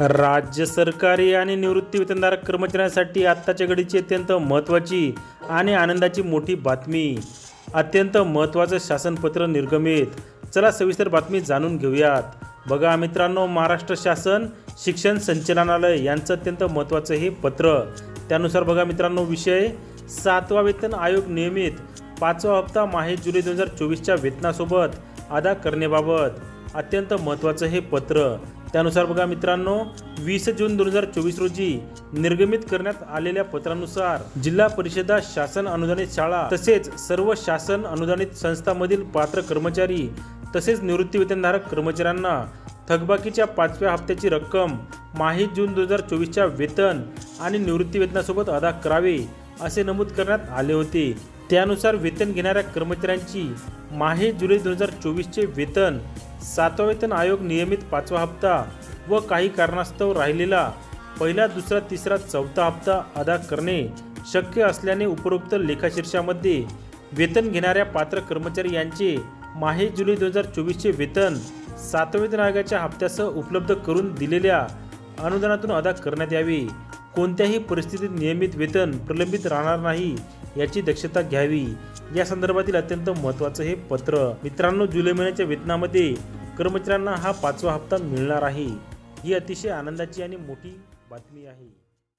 राज्य सरकारी आणि निवृत्तीवेतनधारक कर्मचाऱ्यांसाठी आत्ताच्या घडीची अत्यंत महत्त्वाची आणि आनंदाची मोठी बातमी. अत्यंत महत्त्वाचं शासनपत्र निर्गमित. चला सविस्तर बातमी जाणून घेऊयात. बघा मित्रांनो महाराष्ट्र शासन शिक्षण संचालनालय यांचं अत्यंत महत्त्वाचं हे पत्र. त्यानुसार बघा मित्रांनो विषय सातवा वेतन आयोग नियमित. पाचवा हप्ता माहे जुलै दोन हजार चोवीसच्या वेतनासोबत अदा करण्याबाबत अत्यंत महत्त्वाचं हे पत्र. त्यानुसार बघा मित्रांनो वीस जून दोन हजार चोवीस रोजी निर्गमित करण्यात आलेल्या पत्रानुसार जिल्हा परिषदा शासन अनुदानित शाळा तसेच सर्व शासन अनुदानित संस्थांमधील पात्र कर्मचारी तसेच निवृत्तीवेतनधारक कर्मचाऱ्यांना थकबाकीच्या पाचव्या हप्त्याची रक्कम माही जून दोन हजार चोवीसच्या वेतन आणि निवृत्तीवेतनासोबत अदा करावे असे नमूद करण्यात आले होते. त्यानुसार वेतन घेणाऱ्या कर्मचाऱ्यांची माहे जुलै दोन हजार चोवीसचे वेतन सातवा वेतन आयोग नियमित पाचवा हप्ता व काही कारणास्तव राहिलेला पहिला दुसरा तिसरा चौथा हप्ता अदा करणे शक्य असल्याने उपरोक्त लेखाशीर्षामध्ये वेतन घेणाऱ्या पात्र कर्मचारी यांचे माहे जुलै दोन हजार चोवीसचे वेतन सातवेतन वेतन आयोगाच्या हप्त्यासह उपलब्ध करून दिलेल्या अनुदानातून अदा करण्यात यावे. कोणत्याही परिस्थितीत नियमित वेतन प्रलंबित राहणार नाही याची दक्षता घ्यावी. या संदर्भातील अत्यंत महत्त्वाचं हे पत्र. मित्रांनो जुलै महिन्याच्या वेतनामध्ये कर्मचाऱ्यांना हा पाचवा हप्ता मिळणार आहे. ही अतिशय आनंदाची आणि मोठी बातमी आहे.